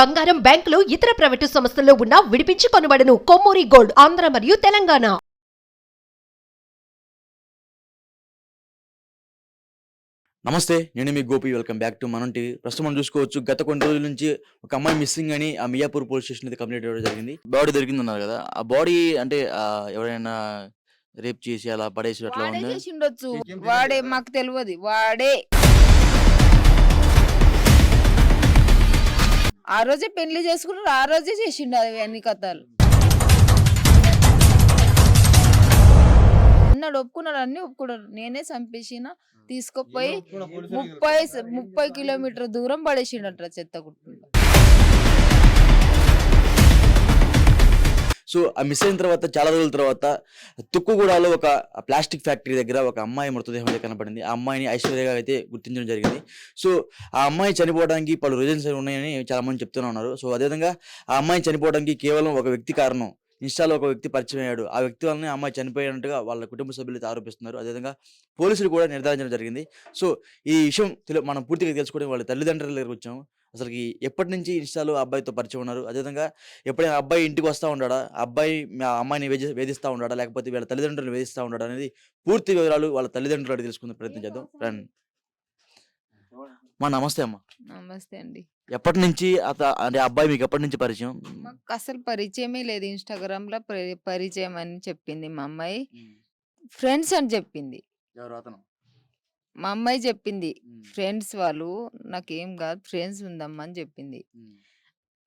బంగారం బ్యాంకులు ఇతర ప్రైవేటు సంస్థల్లో ఉన్న విడిపించి కొనబడను. కొమ్మూరి గోల్డ్ ఆంధ్ర మరియు తెలంగాణ. నమస్తే నేను మీ Gopi. Welcome back to Manam TV. ప్రస్తుతం మనం చూసుకోవచ్చు గత కొన్ని రోజుల నుంచి ఒక అమ్మాయి మిస్సింగ్ అని ఆ మియాపూర్ పోలీస్ స్టేషన్ అయితే కంప్లైంట్ ఇవ్వడం జరిగింది. బాడీ దొరికింది అన్నారు కదా ఆ బాడీ అంటే ఎవరైనా రేప్ చేసి అలా పడేసి అట్లా ఉండొచ్చు వాడే. మాకు తెలియదు. వాడే. ఆ రోజే పెళ్ళి చేసుకున్నారు ఆ రోజే చేసిండు అవి అన్ని కథలు. అన్నాడు ఒప్పుకున్నాడు అన్ని ఒప్పుకున్నాడు నేనే చంపేసిన తీసుకుపోయి ముప్పై ముప్పై కిలోమీటర్ దూరం పడేసిండట చెత్త కుటుంబం సో ఆ మిస్ అయిన తర్వాత చాలా రోజుల తర్వాత తుక్కుగూడలో ఒక ప్లాస్టిక్ ఫ్యాక్టరీ దగ్గర ఒక అమ్మాయి మృతదేహం అయితే కనపడింది ఆ అమ్మాయిని ఐశ్వర్యగా అయితే గుర్తించడం జరిగింది. సో ఆ అమ్మాయి చనిపోవడానికి పలు రీజన్స్ ఉన్నాయని చాలా మంది చెప్తూనే ఉన్నారు. సో అదేవిధంగా ఆ అమ్మాయి చనిపోవడానికి కేవలం ఒక వ్యక్తి కారణం ఇన్స్టాలో ఒక వ్యక్తి పరిచయం అయ్యాడు. ఆ వ్యక్తి వల్లనే అమ్మాయి చనిపోయినట్టుగా వాళ్ళ కుటుంబ సభ్యులు ఆరోపిస్తున్నారు. అదేవిధంగా పోలీసులు కూడా నిర్ధారించడం జరిగింది. సో ఈ విషయం మనం పూర్తిగా తెలుసుకోవడం వాళ్ళ తల్లిదండ్రుల దగ్గరకు వచ్చాము అసలుకి ఎప్పటి నుంచి ఇన్స్టాలో అబ్బాయితో పరిచయం ఉన్నారు? అదేవిధంగా ఎప్పుడైనా అబ్బాయి ఇంటికి వస్తూ ఉంటాడా అబ్బాయి మా అమ్మాయిని వేధి- వేధిస్తూ ఉంటాడా లేకపోతే వీళ్ళ తల్లిదండ్రులు వేధిస్తూ ఉంటాడా అనేది పూర్తి వివరాలు వాళ్ళ తల్లిదండ్రులు అడిగి తెలుసుకునే ప్రయత్నం చేద్దాం. రండి. మా నమస్తే అమ్మ. నమస్తే అండి. ఎప్పటి నుంచి అత అంటే అబ్బాయి మీకు ఎప్పటి నుంచి పరిచయం? మాకు అసలు పరిచయమే లేదు ఇన్స్టాగ్రామ్లో పరి- పరిచయం అని చెప్పింది మా అమ్మాయి. ఫ్రెండ్స్ అని చెప్పింది. ఎవరు అతను? మా అమ్మాయి చెప్పింది. ఫ్రెండ్స్ వాళ్ళు నాకేం కాదు ఫ్రెండ్స్ ఉందమ్మా అని చెప్పింది.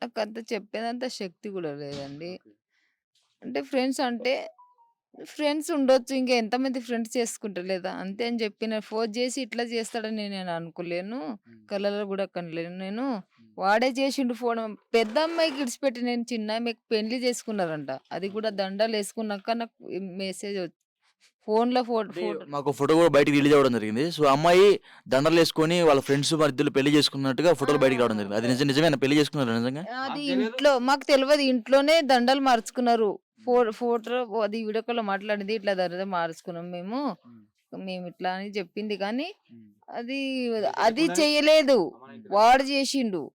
నాకు అంత చెప్పేదంత శక్తి కూడా లేదండి. అంటే ఫ్రెండ్స్ అంటే ఫ్రెండ్స్ ఉండొచ్చు. ఇంకా ఎంతమంది ఫ్రెండ్స్ చేసుకుంటారు లేదా అంతే అని చెప్పిన ఫోన్ చేసి ఇట్లా చేస్తాడని నేను అనుకోలేను. కళ్ళలో కూడా కనలేను నేను. వాడే చేసిండు ఫోన్. పెద్ద అమ్మాయికి ఇడిచిపెట్టి నేను చిన్న ఆమెకి పెళ్ళి చేసుకున్నారంట. అది కూడా దండలు వేసుకున్నాక నాకు మెసేజ్ ఫోన్లో ఫోటో అంటే ఫోటో మాకు ఫోటో కూడా బయటికి రిలీజ్ అవ్వడం జరిగింది. సో అమ్మాయి దండలు వేసుకొని వాళ్ళ ఫ్రెండ్స్ మధ్యలో పెళ్ళి చేసుకున్నట్టుగా ఫోటోలు బయటికి రావడం జరిగింది. అది నిజం నిజమేనా? పెళ్ళి చేసుకున్నారు నిజంగా? అది. ఇంట్లో మాకు తెలియదు. ఇంట్లోనే దండలు మార్చుకున్నారు. ఫో ఫోటో అది వీడియో కాల్ మాట్లాడింది ఇట్లా దండలు మార్చుకున్నాం మేము. మేము ఇట్లా అని చెప్పింది కానీ అది అది చెయ్యలేదు వాడు చేసిండు.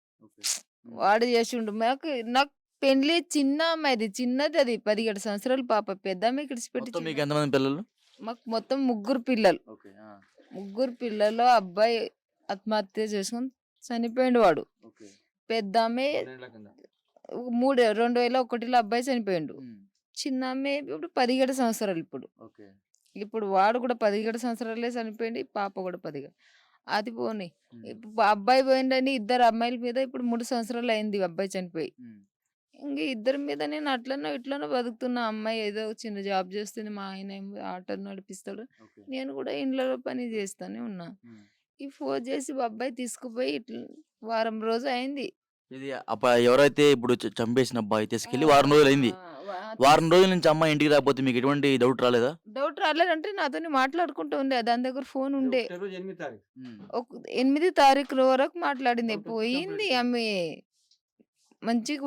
వాడు చేసిండు. మాకు నాకు పెళ్ళి చిన్న అమ్మాయిది చిన్నది అది. పదిహేడు సంవత్సరాలు పాప పెద్ద మీకు చిన్న- ఎంతమంది పిల్లలు? మాకు మొత్తం ముగ్గురు పిల్లలు. ఓకే ముగ్గురు పిల్లలు అబ్బాయి ఆత్మహత్య చేసుకొని చనిపోయిండు వాడు. పెద్ద ఆమె మూడు రెండు వేల ఒకటిలో అబ్బాయి చనిపోయిండు. చిన్న ఆమె ఇప్పుడు పదిహేడు సంవత్సరాలు ఇప్పుడు. ఓకే. ఇప్పుడు వాడు కూడా పదిహేడు సంవత్సరాలే చనిపోయింది పాప కూడా పదిహేడు. అది పోనీ ఇప్పుడు అబ్బాయి పోయిండని ఇద్దరు అమ్మాయిల మీద ఇప్పుడు మూడు సంవత్సరాలు అయింది అబ్బాయి చనిపోయి. ఇంక ఇద్దరి మీద నేను అట్లనో ఇట్లనో బతుకుతున్నా అమ్మాయి ఏదో చిన్న జాబ్ చేస్తుంది మా ఆయన ఆటో నడిపిస్తాడు నేను కూడా ఇంట్లో పని చేస్తానే ఉన్నా. ఈ ఫోన్ చేసి అబ్బాయి తీసుకుపోయి వారం రోజు అయింది. ఇది ఎవరైతే ఇప్పుడు చంపేసిన అబ్బాయి తీసుకెళ్ళి వారం రోజులు అయింది. వారం రోజుల నుంచి అమ్మాయి ఇంటికి రాకపోతే మీకు ఎటువంటి డౌట్ రాలేదా? డౌట్ రాలేదంటే నాతో మాట్లాడుకుంటూ ఉండే దాని దగ్గర ఫోన్ ఉండే. ఎనిమిది తారీఖు. ఒక ఎనిమిది తారీఖు వరకు మాట్లాడింది. పోయింది ఆమె మంచిగా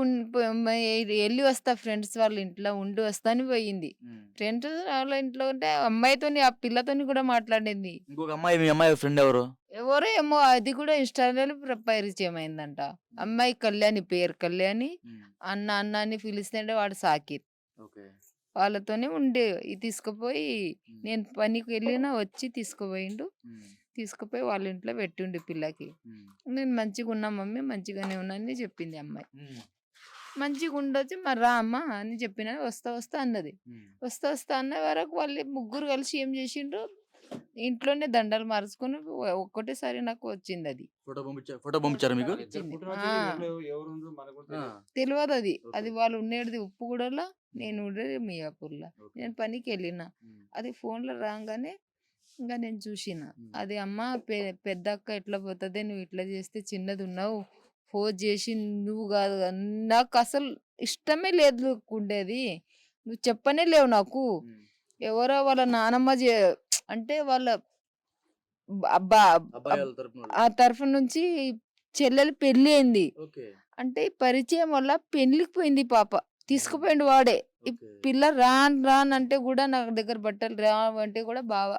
వెళ్ళి వస్తా ఫ్రెండ్స్ వాళ్ళ ఇంట్లో ఉండి వస్తా అని పోయింది. ఫ్రెండ్స్ వాళ్ళ ఇంట్లో ఉంటే అమ్మాయితోని ఆ పిల్లతోని కూడా మాట్లాడింది. ఇంకొక అమ్మాయి మీ అమ్మాయి ఫ్రెండ్ ఎవరు? ఎవరో ఏమో అది కూడా ఇన్స్టాలో ప్ర- పరిచయం అయిందంట. అమ్మాయి కళ్యాణి పేరు కళ్యాణి. అన్న అన్న అని పిలిస్తుంటే వాడు సాకిర్. వాళ్ళతోనే ఉండే తీసుకుపోయి నేను పనికి వెళ్ళినా వచ్చి తీసుకుపోయిండు. తీసుకుపోయి వాళ్ళ ఇంట్లో పెట్టిండు పిల్లకి. నేను మంచిగా ఉన్నా మమ్మీ మంచిగానే ఉన్నా అని చెప్పింది అమ్మాయి. మంచిగా ఉండొచ్చు మరి రా అమ్మ అని చెప్పిన వస్తా వస్తా అన్నది. వస్తా వస్తా అన్న వరకు వాళ్ళు ముగ్గురు కలిసి ఏం చేసిండ్రు? ఇంట్లోనే దండలు మార్చుకొని ఒక్కటేసారి నాకు వచ్చింది అది. ఫోటో పంపించారు మీకు? తెలియదు. అది. అది వాళ్ళు ఉండేది ఉప్పుగూడలో నేను ఉండేది మియాపూర్లో. నేను పనికి వెళ్ళిన. అది ఫోన్లో రాగానే ఇంకా నేను చూసిన అది అమ్మ పె- పెద్ద అక్క ఎట్లా పోతుంది నువ్వు ఇట్లా చేస్తే చిన్నది ఉన్నావు ఫోన్ చేసి నువ్వు కాదు కదా. నాకు అసలు ఇష్టమే లేదు ఉండేది నువ్వు చెప్పనే లేవు నాకు. ఎవరో వాళ్ళ నానమ్మ చే అంటే వాళ్ళ అబ్బా అబ్బాయి వాళ్ళ తరపున ఆ తరఫు నుంచి చెల్లెలు పెళ్ళి అయింది. ఓకే. అంటే ఈ పరిచయం వల్ల పెళ్ళికి పోయింది పాప. తీసుకుపోయిండు వాడే. ఈ పిల్ల రాన్ రాన్ అంటే కూడా నా దగ్గర బట్టలు రా అంటే కూడా బాబా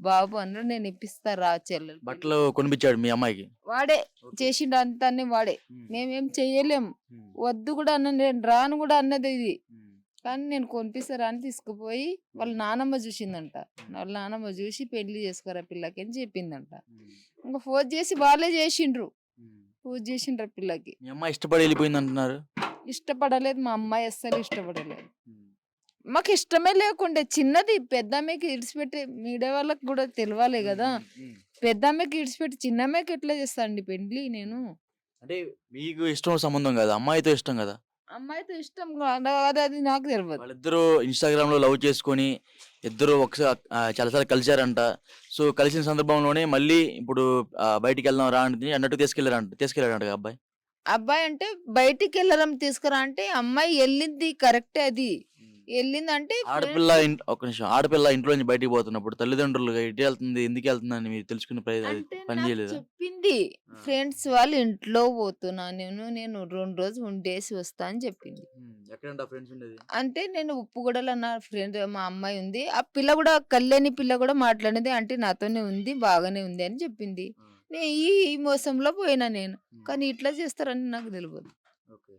బాబు అన్నాడు నేను ఇప్పిస్తా రా చెల్లెలు బట్టలు కొనిపించాడు మీ అమ్మాయికి? వాడే చేసిండు అంతా వాడే. మేమేం చెయ్యలేం. వద్దు కూడా అన్న నేను రాను కూడా అన్నది ఇది. కానీ నేను కొనిపిస్తారా అని తీసుకుపోయి వాళ్ళ నానమ్మ చూసిందంట. వాళ్ళ నానమ్మ చూసి పెళ్ళి చేసుకోరా పిల్లకి అని చెప్పిందంట. ఇంకా ఫోన్ చేసి వాళ్ళే చేసిండ్రు. పూజ చేసిండ్రు పిల్లకి. మీ అమ్మాయి ఇష్టపడి వెళ్ళిపోయింది అంటున్నారు ఇష్టపడలేదు మా అమ్మాయి అస్సలు ఇష్టపడలేదు. మాకు ఇష్టమే లేకుండే చిన్నది పెద్ద అమ్మకి ఇడిచిపెట్టి మీడియా వాళ్ళకి కూడా తెలియాలి కదా. పెద్ద అమ్మకి ఇడిచిపెట్టి చిన్న అమ్మకి ఎట్లా చేస్తాండి పెళ్ళి నేను? అంటే మీకు ఇష్టం సంబంధం కదా? అమ్మాయితో ఇష్టం కదా? అమ్మాయితో ఇష్టం కాదు? అది నాకు తెలియదు వాళ్ళిద్దరూ ఇన్స్టాగ్రామ్లో లవ్ చేసుకొని ఇద్దరు ఒకసారి చాలాసార్లు కలిశారంట. సో కలిసిన సందర్భంలోనే మళ్ళీ ఇప్పుడు బయటికి వెళ్దాం రా అన్నట్టు తీసుకెళ్ళారంట తీసుకెళ్ళాడంట కదా అబ్బాయి. అబ్బాయి అంటే బయటికి వెళ్ళడం తీసుకురా అంటే అమ్మాయి వెళ్ళింది కరెక్టే అది. వెళ్ళింది అంటే ఆడపిల్ల ఒక నిమిషం. ఆడపిల్ల ఇంట్లో నుంచి బయటికి పోతున్నప్పుడు తల్లిదండ్రులు ఎటు వెళ్తుంది ఎందుకు వెళ్తుంది అని మీరు తెలుసుకునే పని చేయలేదా? చెప్పింది. ఫ్రెండ్స్ వాళ్ళు ఇంట్లో పోతున్నా నేను నేను రెండు రోజులు ఉండేసి వస్తా అని చెప్పింది. అంటే నేను ఉప్పుగూడలో నా ఫ్రెండ్ మా అమ్మాయి ఉంది. ఆ పిల్ల కూడా కళ్యాణి పిల్ల కూడా మాట్లాడేది అంటే నాతోనే ఉంది బాగానే ఉంది అని చెప్పింది. నేను ఈ ఈ మోసంలో పోయినా నేను. కానీ ఇట్లా చేస్తారని నాకు తెలియదు ఓకే.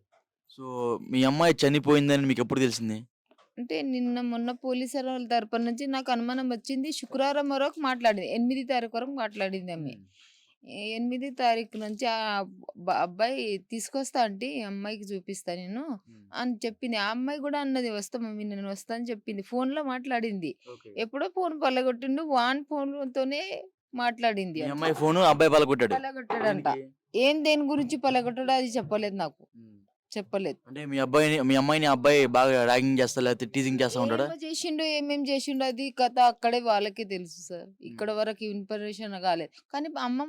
సో మీ అమ్మాయి చనిపోయిందని మీకు ఎప్పుడు తెలిసింది? అంటే నిన్న మొన్న పోలీసు వాళ్ళ తరపున నుంచి నాకు అనుమానం వచ్చింది. శుక్రవారం వరకు మాట్లాడింది. ఎనిమిది తారీఖు వరకు మాట్లాడింది ఆమె. ఏ- ఎనిమిది తారీఖు నుంచి ఆ అబ్బ- అబ్బాయి తీసుకొస్తా అంటే ఈ అమ్మాయికి చూపిస్తా నేను అని చెప్పింది. ఆ అమ్మాయి కూడా అన్నది వస్తా మమ్మీ నేను వస్తా అని చెప్పింది. ఫోన్లో మాట్లాడింది ఎప్పుడో ఫోన్ పల్లగొట్టిండు వాన్ ఫోన్ తోనే మాట్లాడింది. అమ్మాయి ఫోను అబ్బాయి పలకొట్టాడు పల్లగొట్టాడంట ఏం దేని గురించి పల్లగొట్టాడో అది చెప్పలేదు నాకు. చెప్పలేదు. అంటే మీ అబ్బాయిని మీ అమ్మాయిని అబ్బాయి బాగా ర్యాగింగ్ చేస్తా లేకపోతే టీజింగ్ చేస్తా ఉంటాడా? చేసిండు ఏమేం చేసిండు అది కథ అక్కడే వాళ్ళకే తెలుసు సార్. ఇక్కడ వరకు ఇన్ఫర్మేషన్ కాలేదు. కానీ అమ్మ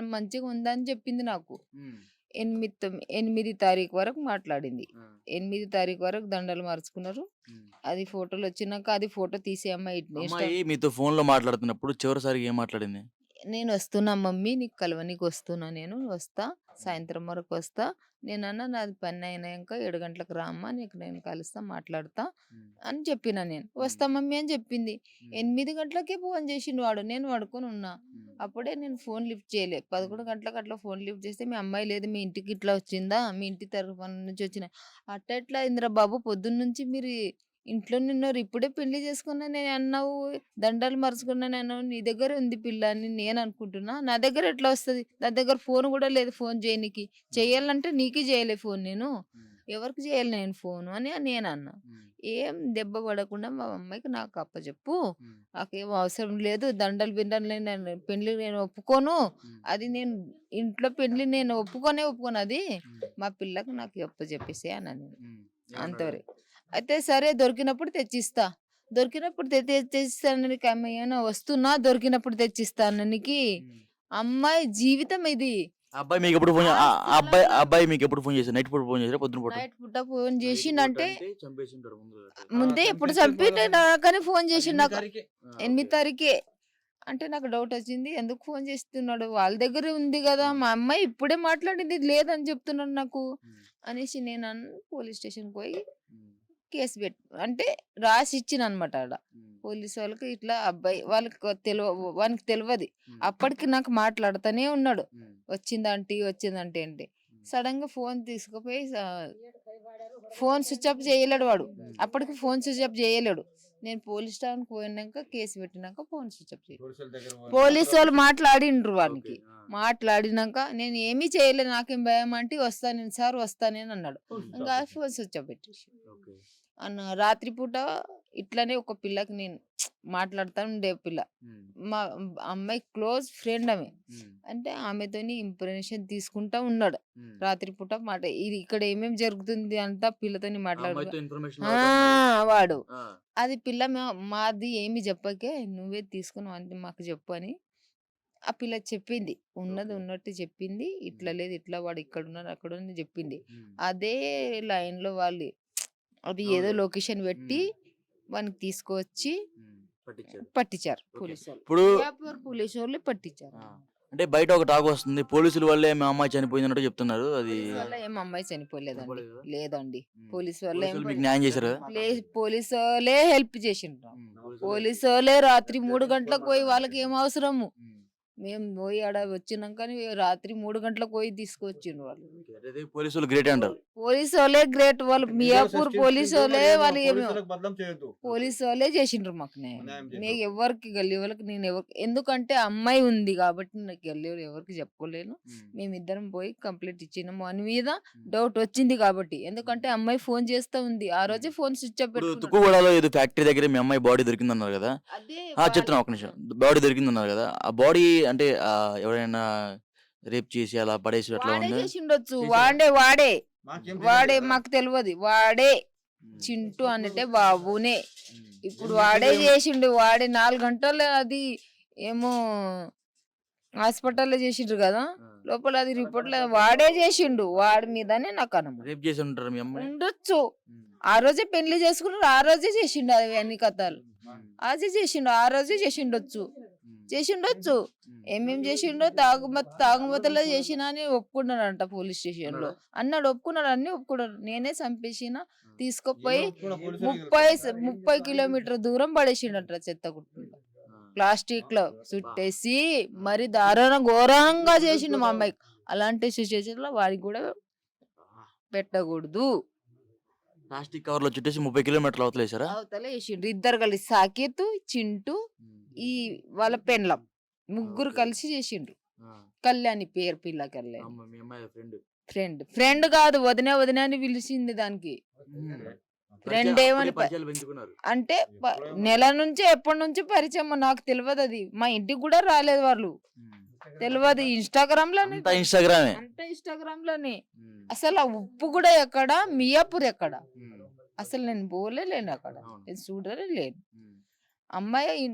మంచిగా ఉందని చెప్పింది నాకు. ఎనిమిది ఎనిమిది తారీఖు వరకు మాట్లాడింది. ఎనిమిది తారీఖు వరకు దండలు మార్చుకున్నారు. అది ఫోటోలు వచ్చినాక అది ఫోటో తీసే అమ్మాయి మీతో ఫోన్లో మాట్లాడుతున్నప్పుడు చివరిసారిగా ఏం మాట్లాడింది? నేను వస్తున్నా మమ్మీ నీకు కలవనీకి వస్తున్నా నేను వస్తా సాయంత్రం వరకు వస్తా. నేను అన్న నాది పని అయినాక ఏడు గంటలకు రామ్మా నీకు నేను కలుస్తా మాట్లాడతా అని చెప్పిన నేను. వస్తా మమ్మీ అని చెప్పింది. ఎనిమిది గంటలకే ఫోన్ చేసిండు వాడు. నేను పడుకొని ఉన్నా. అప్పుడే నేను ఫోన్ లిఫ్ట్ చేయలే. పదకొండు గంటలకు అట్లా ఫోన్ లిఫ్ట్ చేస్తే మీ అమ్మాయి లేదు మీ ఇంటికి ఇట్లా వచ్చిందా? మీ ఇంటి తరఫున నుంచి వచ్చిన అట్ట ఎట్లా ఇందిరా బాబు పొద్దున్న నుంచి మీరు ఇంట్లో నిన్నారు ఇప్పుడే పెళ్ళి చేసుకున్నా నేను అన్నావు దండాలు మరుచుకున్నా నేను నీ దగ్గర ఉంది పిల్ల అని నేను అనుకుంటున్నా. నా దగ్గర ఎట్లా వస్తుంది? నా దగ్గర ఫోన్ కూడా లేదు ఫోన్ చేయనికి. చేయాలంటే నీకే చేయలే ఫోన్ నేను. ఎవరికి చేయాలి నేను ఫోన్ అని నేను అన్నా. ఏం దెబ్బ పడకుండా మా అమ్మాయికి నాకు అప్పచెప్పు నాకేం అవసరం లేదు దండలు బిండలు నేను పెళ్ళి నేను ఒప్పుకోను. అది నేను ఇంట్లో పెళ్ళి నేను ఒప్పుకోనే ఒప్పుకోను. అది మా పిల్లకు నాకు అప్పచెప్పేసే నేను. అంతవరకు. అయితే సరే దొరికినప్పుడు తెచ్చిస్తా. దొరికినప్పుడు తెచ్చిస్తాను నీకు ఏమైనా వస్తున్నా దొరికినప్పుడు తెచ్చిస్తాను నీకు అమ్మాయి జీవితం ఇది. అబ్బాయి మీకు ఎప్పుడు ఫోన్ అబ్బాయి అబ్బాయి మీకు ఎప్పుడు ఫోన్ చేశారు? నైట్ పూట ఫోన్ చేశారా? పొద్దున పూట? నైట్ పుట్ట ఫోన్ చేసిండంటే ముందు ఎప్పుడు చంపి కానీ ఫోన్ చేసి నాకు. ఎనిమిది తారీఖే? అంటే నాకు డౌట్ వచ్చింది. ఎందుకు ఫోన్ చేస్తున్నాడు? వాళ్ళ దగ్గర ఉంది కదా. మా అమ్మాయి ఇప్పుడే మాట్లాడింది. లేదని చెప్తున్నాడు నాకు. అనేసి నేను పోలీస్ స్టేషన్కి పోయి కేసు పెట్ అంటే రాసి ఇచ్చిన అనమాట ఆడ పోలీస్ వాళ్ళకి ఇట్లా అబ్బాయి వాళ్ళకి తెలియ వానికి తెలియదు అప్పటికి నాకు మాట్లాడుతూనే ఉన్నాడు. వచ్చిందంటే వచ్చిందంటే ఏంటి సడన్గా ఫోన్ తీసుకుపోయి ఫోన్ స్విచ్ ఆఫ్ చేయలేడు వాడు. అప్పటికి ఫోన్ స్విచ్ ఆఫ్ చేయలేడు. నేను పోలీస్ స్టేషన్ పోయినాక కేసు పెట్టినాక ఫోన్ స్విచ్ ఆఫ్ చేయలేదు. పోలీసు వాళ్ళు మాట్లాడిండ్రు వానికి. మాట్లాడినాక నేను ఏమీ చేయలేదు నాకేం భయం అంటే వస్తా నేను సార్ వస్తా నేను అన్నాడు ఇంకా ఫోన్ స్విచ్ ఆఫ్ పెట్టేసి అన్న రాత్రిపూట ఇట్లానే ఒక పిల్లకి నేను మాట్లాడుతా ఉండే పిల్ల. మా అమ్మాయి క్లోజ్ ఫ్రెండ్ ఆమె. అంటే ఆమెతోని ఇంప్రెషన్ తీసుకుంటా ఉన్నాడు. రాత్రిపూట మాట ఇది ఇక్కడ ఏమేం జరుగుతుంది అంతా పిల్లతోని మాట్లాడు. ఇన్ఫర్మేషన్ ఆ, వాడు. అది పిల్ల మాది ఏమి చెప్పకే నువ్వే తీసుకుని అంటే మాకు చెప్పు అని ఆ పిల్ల చెప్పింది. ఉన్నది. ఉన్నట్టు చెప్పింది. ఇట్లా లేదు ఇట్లా వాడు ఇక్కడ ఉన్నాడు అక్కడ అని చెప్పింది. అదే లైన్లో వాళ్ళు అది ఏదో. లొకేషన్ పెట్టి వానికి తీసుకొచ్చి పట్టించారు. పోలీసు ఇప్పుడు పోలీసు వాళ్ళు పట్టించారు అంటే బయట ఒక టాక్ వస్తుంది. పోలీసుల వల్లే మా అమ్మాయి చనిపోయింది చెప్తున్నారు. అది ఏం అమ్మాయి చనిపోలేదండి. చనిపోలేదా? లేదండి. పోలీస్ వల్ల న్యాయం చేశారు? పోలీస్ వాళ్ళే హెల్ప్ చేసిండ్రు. పోలీసు వాళ్ళే రాత్రి మూడు గంటలకు పోయి వాళ్ళకి ఏం అవసరము? మేము పోయి ఆడ వచ్చినాక రాత్రి మూడు గంటలకు పోయి తీసుకొచ్చిండ్రు వాళ్ళు. పోలీసులు గ్రేట్ అంటారు. పోలీసు వాళ్ళే గ్రేట్ వాళ్ళు మియాపూర్ పోలీసు వాళ్ళే వాళ్ళు పోలీసు వాళ్ళే చేసిండ్రు మాకు నేను. ఎవరికి గల్లీ వాళ్ళకి నేను ఎవరికి ఎందుకంటే అమ్మాయి ఉంది కాబట్టి నాకు గల్లీ వాళ్ళు ఎవరికి చెప్పుకోలేను. మేమిద్దరం పోయి కంప్లైంట్ ఇచ్చినాము. అని మీద డౌట్ వచ్చింది కాబట్టి. ఎందుకంటే అమ్మాయి ఫోన్ చేస్తా ఉంది. ఆ రోజే ఫోన్ స్విచ్ ఆఫ్. తుక్కుగూడలో ఏదో ఫ్యాక్టరీ దగ్గర మీ అమ్మాయి బాడీ దొరికిందన్నారు కదా? అదే ఆ చెప్తున్నా ఒక నిమిషం. బాడీ దొరికిందన్నారు కదా? ఆ బాడీ అంటే ఎవరైనా రేప్ చేసి అలా పడేసి అట్లా వాడే ఉంది? చేశాడా? వాడే వాడే. మాకేం వాడే తెలియదు కదా. మాకు తెలియదు వాడే చింటూ అంటే బాబునే. ఇప్పుడు వాడే చేసిండు. వాడే నాలుగు గంటలు అది ఏమో హాస్పిటల్లో చేసిండ్రు కదా. లోపల అది రిపోర్ట్ వాడే చేసిండు. వాడి మీదనే నాకు అనుమానం. రేప్ చేసి ఉంటారు మీ అమ్మాయి? ఉండొచ్చు. ఆ రోజే పెళ్ళి చేసుకున్నారు. ఆ రోజే చేసిండు అవి అన్ని కథలు అదే చేసిండు. ఆ రోజే చేసిండొచ్చు. చేసిండొచ్చు. ఏమేం చేసిండో తాగుమత తాగుమతలో చేసినా అని ఒప్పుకున్నాడంట పోలీస్ స్టేషన్లో అన్నాడు ఒప్పుకున్నాడు అన్ని ఒప్పుకున్నాడు. నేనే చంపేసిన తీసుకుపోయి ముప్పై ముప్పై కిలోమీటర్ దూరం పడేసిండట చెత్త కుటుంబం ప్లాస్టిక్లో చుట్టేసి మరి దారుణ ఘోరంగా చేసిండు మా అమ్మాయికి అలాంటి సిచ్యువేషన్లో వాడికి కూడా పెట్టకూడదు. ప్లాస్టిక్ కవర్లో చుట్టేసి ముప్పై కిలోమీటర్లు అవతలేసారా అవతల ఇద్దరు కలిసి సాకేతు చింటూ ఈ వాళ్ళ పెండ్లం ముగ్గురు కలిసి చేసిండ్రు. కళ్యాణి పేరు పిల్ల కళ్యాణి ఫ్రెండ్. ఫ్రెండ్. ఫ్రెండ్ కాదు వదిన వదిన అని పిలిచింది దానికి. Friend ఏమని అంటే నెల నుంచి ఎప్పటి నుంచి పరిచయం నాకు తెలియదు అది. మా ఇంటికి కూడా రాలేదు వాళ్ళు. తెలియదు ఇన్స్టాగ్రామ్లోనే ఇన్స్టాగ్రామే. అంటే ఇన్స్టాగ్రామ్లోనే అసలు ఆ ఉప్పు కూడా ఎక్కడ? మియాపూర్ ఎక్కడ? అసలు నేను పోలే లేను అక్కడ. నేను చూడలే లేను. అమ్మాయి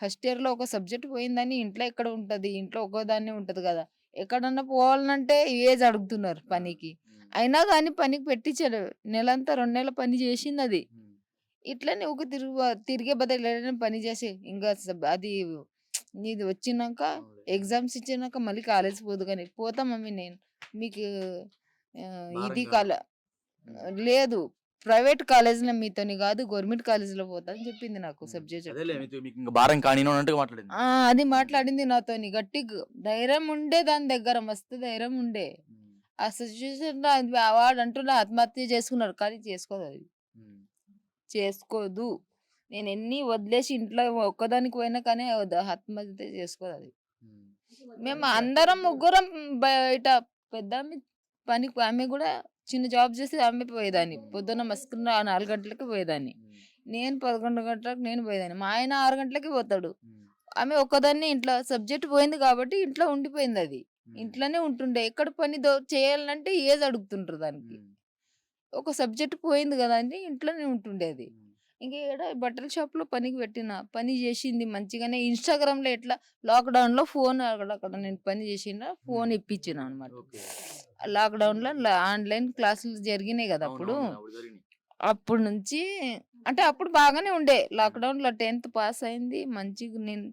ఫస్ట్ ఇయర్లో ఒక సబ్జెక్ట్ పోయిందని ఇంట్లో ఎక్కడ ఉంటది? ఇంట్లో ఒక్కోదాన్నే ఉంటది కదా! ఎక్కడన్నా పోవాలంటే ఏజ్ అడుగుతున్నారు పనికి. అయినా కానీ పనికి పెట్టించాడు నెలంతా రెండు నెలల పని చేసింది అది. ఇట్లనే ఒక తిరుగు తిరిగే బదులు ఏదైనా పని చేసి. ఇంకా అది నీది వచ్చినాక ఎగ్జామ్స్ ఇచ్చినాక మళ్ళీ కాలేజ్ పోదు కానీ పోతా మమ్మీ నేను. మీకు ఇది కాల లేదు. ప్రైవేట్ కాలేజీలో మీతోని కాదు గవర్నమెంట్ కాలేజీలో పోతా అని చెప్పింది నాకు సబ్జెక్ట్ భారం కానీ అది మాట్లాడింది నాతోని. గట్టిగా ధైర్యం ఉండే దాని దగ్గర మస్తు ధైర్యం ఉండే. ఆ సిచ్యువేషన్ వాడు అంటున్నా ఆత్మహత్య చేసుకున్నాడు. కానీ చేసుకోదు అది. చేసుకోదు. నేను ఎన్ని వదిలేసి ఇంట్లో ఒక్కదానికి పోయినా కానీ ఆత్మహత్య చేసుకోదు అది. మేము అందరం ముగ్గురం బయట పెద్ద పనికి ఆమె కూడా చిన్న జాబ్ చేసి ఆమె పోయేదాన్ని. పొద్దున్న మస్కున్న నాలుగు గంటలకి పోయేదాన్ని. నేను పదకొండు గంటలకు నేను పోయేదాన్ని. మా ఆయన ఆరు గంటలకి పోతాడు. ఆమె ఒక్కదాన్ని ఇంట్లో సబ్జెక్ట్ పోయింది కాబట్టి ఇంట్లో ఉండిపోయింది అది. ఇంట్లోనే ఉంటుండే. ఎక్కడ పని దో- చేయాలంటే ఏజ్ అడుగుతుంటారు దానికి. ఒక సబ్జెక్ట్ పోయింది కదా అని ఇంట్లోనే ఉంటుండేది ఇంకా ఈడ బట్టల షాప్లో పనికి పెట్టిన పని చేసింది మంచిగానే. ఇన్స్టాగ్రామ్లో ఎట్లా లాక్డౌన్లో ఫోన్ అక్కడ అక్కడ నేను పని చేసిన ఫోన్ ఇప్పించిన అనమాట లాక్డౌన్లో ఆన్లైన్ క్లాసులు జరిగినాయి కదా అప్పుడు. అప్పుడు నుంచి అంటే అప్పుడు బాగానే ఉండే. లాక్డౌన్లో టెన్త్ పాస్ అయింది. మంచిగా నేను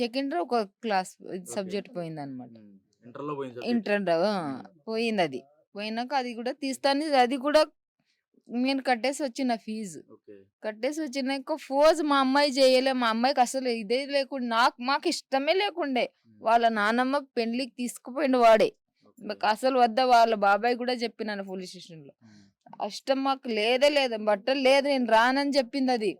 సెకండ్ ఒక క్లాస్ సబ్జెక్ట్ పోయింది అనమాట ఇంటర్ పోయింది అది. పోయినాక అది కూడా తీస్తాను. అది కూడా నేను కట్టేసి వచ్చిన ఫీజు. కట్టేసి వచ్చినాక ఫోజ్ మా అమ్మాయి చేయలే. మా అమ్మాయికి అసలు ఇదే లేకుండా నాకు మాకు ఇష్టమే లేకుండే. వాళ్ళ నానమ్మ పెళ్ళికి తీసుకుపోయిండు వాడే. అసలు వద్ద వాళ్ళ బాబాయ్ కూడా చెప్పినాను పోలీస్ స్టేషన్లో ఇష్టం మాకు లేదే లేదు బట్టలు లేదు నేను రానని చెప్పింది అది.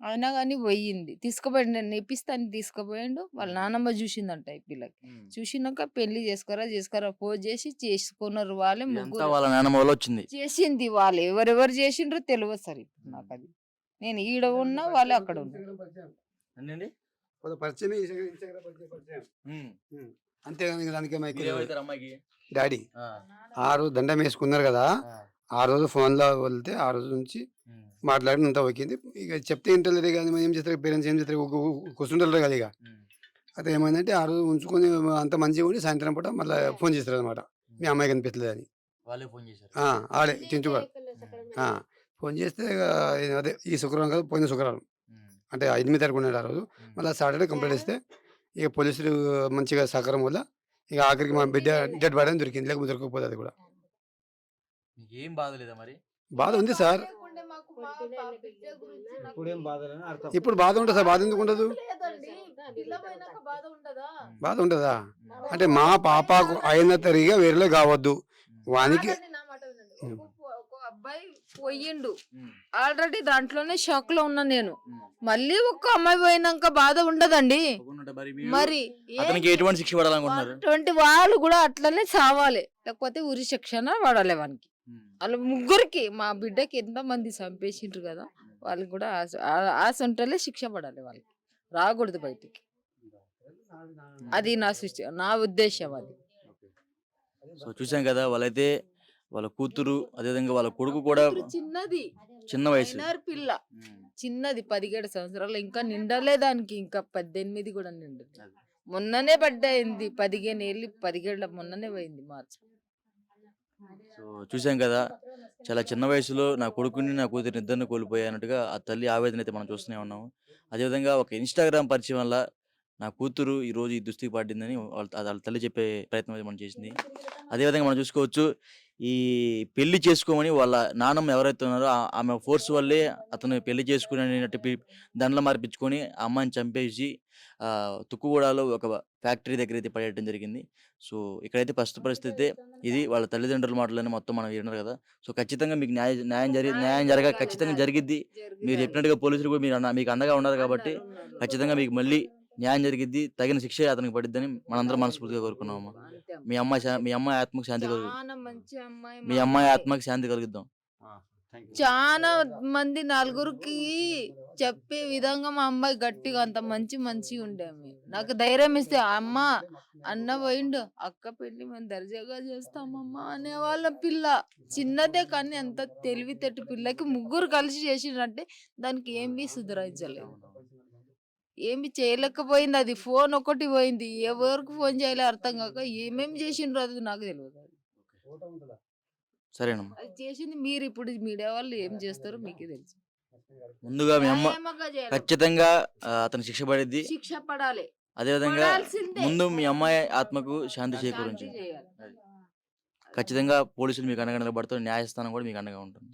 అయినా కానీ పోయింది. తీసుకుపోయిండు నేను ఇప్పిస్తాను తీసుకుపోయిండు. వాళ్ళ నానమ్మ చూసిందంట ఈ పిల్లకి. చూసినాక పెళ్ళి చేసుకోరా చేసుకోరా ఫోన్ చేసి చేసుకున్నారు వాళ్ళే అంతా ముగ్గురు. చేసింది వాళ్ళు. ఎవరెవరు చేసిండ్రో తెలియదు సార్ ఇప్పుడు నాకు అది. నేను ఈడ ఉన్నా వాళ్ళు అక్కడ ఉన్నారు. అంతేగాని దానికి. అమ్మాయికి? డాడీ ఆ. రోజు దండం వేసుకున్నారు కదా ఆ. రోజు ఫోన్లో వెళ్తే ఆ రోజు నుంచి మాట్లాడి అంతా ఓకేంది ఇక చెప్తే ఇంటర్లేదు కానీ ఏం చేస్తారు పేరెంట్స్ ఏం చేస్తారు కూర్చుంటారు కదా ఇక. అయితే ఏమైందంటే ఆ రోజు ఉంచుకొని అంత మంచిగా ఉండి సాయంత్రం పూట మళ్ళీ ఫోన్ చేస్తారు అనమాట మీ అమ్మాయి కనిపించలేదు అని. వాళ్ళే ఫోన్ చేశారు. ఆ, ఆడే చించుగాడు ఆ, ఫోన్ చేస్తే ఇక అదే ఈ శుక్రవారం కాదు పోయిన శుక్రవారం. అంటే ఎనిమిది తారీఖు ఉన్నాడు ఆ రోజు. మళ్ళీ సాటర్డే కంప్లీట్ ఇస్తే ఇక పోలీసులు మంచిగా సహకారం వల్ల ఇక ఆఖరికి మా బిడ్డ డెడ్ బాడీ అని దొరికింది. లేకపోతే దొరకకపోతే అది కూడా. మీకు ఏం బాధ లేదా మరి? బాధ ఉంది సార్. ఇప్పుడేం బాధలేని అర్థం ఇప్పుడు బాధ ఉంటుంది సార్? బాధ ఎందుకు ఉండదు? బాధ ఉంటుందా అంటే మా పాపకు అయిన తరిగా వేరేలో కావద్దు. వానికి అబ్బాయి పోయిండు. ఆల్రెడీ దాంట్లోనే షాక్లో ఉన్నా నేను. మళ్ళీ ఒక్క అమ్మాయి పోయినాక బాధ ఉండదండి. మరి మీరు? మరి ఏ- అతనికి ఎటువంటి శిక్ష పడాలనుకుంటున్నారు అటువంటి వాళ్ళు కూడా అట్లనే చావాలి. లేకపోతే ఉరి శిక్షణ పడాలి వానికి. వాళ్ళ ముగ్గురికి మా బిడ్డకి ఎంత మంది చంపేసిండ్రు కదా వాళ్ళకి కూడా ఆ- ఆ- ఆ సొంటలే శిక్ష పడాలి వాళ్ళకి. రాకూడదు బయటికి. అది నా సృష్టి నా ఉద్దేశం అది. సో చూసాం కదా వాళ్ళైతే వాళ్ళ కూతురు అదేవిధంగా వాళ్ళ కొడుకు కూడా చిన్నది. చిన్న వయసు. మైనర్ పిల్ల. చిన్నది పదిహేడు సంవత్సరాలు. ఇంకా నిండలే దానికి ఇంకా పద్దెనిమిది కూడా నిండదు మొన్ననే పడ్డాయింది. పదిహేను ఏళ్ళు పదిహేళ్ళ మొన్ననే పోయింది మార్చి. సో చూసాం కదా చాలా చిన్న వయసులో నా కొడుకుని నా కూతురిని ఇద్దరిని కోల్పోయానట్టుగా ఆ తల్లి ఆవేదన అయితే మనం చూస్తూనే ఉన్నాము అదేవిధంగా ఒక ఇన్స్టాగ్రామ్ పరిచయం వల్ల నా కూతురు ఈ రోజు ఈ దుస్థితి పడిందని వాళ్ళ వాళ్ళ తల్లి చెప్పే ప్రయత్నం అయితే మనం చేసింది. అదేవిధంగా మనం చూసుకోవచ్చు ఈ పెళ్ళి చేసుకోమని వాళ్ళ నాన్నమ్మ ఎవరైతే ఉన్నారో ఆమె ఫోర్స్ వల్లే అతను పెళ్ళి చేసుకునేటట్టు దండలు మార్పించుకొని ఆ అమ్మాయిని చంపేసి తుక్కుగూడలో ఒక ఫ్యాక్టరీ దగ్గర అయితే పడేయడం జరిగింది. సో ఇక్కడైతే ప్రస్తుత పరిస్థితి ఇది వాళ్ళ తల్లిదండ్రుల మాటలని మొత్తం మనం విన్నారు కదా. సో ఖచ్చితంగా మీకు న్యాయ న్యాయం జరిగి న్యాయం జరగ ఖచ్చితంగా జరిగిద్ది. మీరు చెప్పినట్టుగా పోలీసులు కూడా మీరు అన్న- మీకు అండగా ఉన్నారు కాబట్టి ఖచ్చితంగా మీకు మళ్ళీ న్యాయం జరిగిద్ది తగిన శిక్ష అతనికి పడిద్దని మనందరం మనస్ఫూర్తిగా కోరుకున్నాము అంతే అమ్మ. మీ అమ్మాయి మీ అమ్మాయి ఆత్మకు శాంతి కలుగు చాలా మంచి అమ్మాయి మీ అమ్మాయి. ఆత్మకి శాంతి కలుగుద్దాం చాలా మంది నలుగురికి చెప్పే విధంగా మా అమ్మాయి గట్టిగా అంత మంచి మంచి ఉండే ఆమె. నాకు ధైర్యం ఇస్తే అమ్మ అన్న పోయిండు అక్క పెళ్ళి మేము దర్జాగా చేస్తామమ్మా అనే వాళ్ళ పిల్ల చిన్నదే కానీ ఎంత తెలివితేట పిల్లకి ముగ్గురు కలిసి చేసిండ్రంటే దానికి ఏమీ సుధరించలేదు ఏమి చేయలేకపోయింది అది. ఫోన్ ఒకటి పోయింది. ఎవరికి ఫోన్ చేయాలో అర్థం కాక ఏమేమి చేసిండ్రో అది నాకు తెలియదు సరేనమ్మా. అది చేసింది మీరు ఇప్పుడు మీడియా వాళ్ళు ఏం చేస్తారో మీకే తెలుసు. ముందుగా మీ అమ్మ చేయాలి. ఖచ్చితంగా ఆ, అతను శిక్ష పడిద్ది. శిక్ష పడాలి. అదేవిధంగా పడాల్సిందే. ముందు మీ అమ్మాయి ఆత్మకు శాంతి శాంతి చేకూరించి చేయాలి. ఖచ్చితంగా పోలీసులు మీకు అండగా నిలబడతారు. న్యాయస్థానం కూడా మీకు అండగా ఉంటుంది.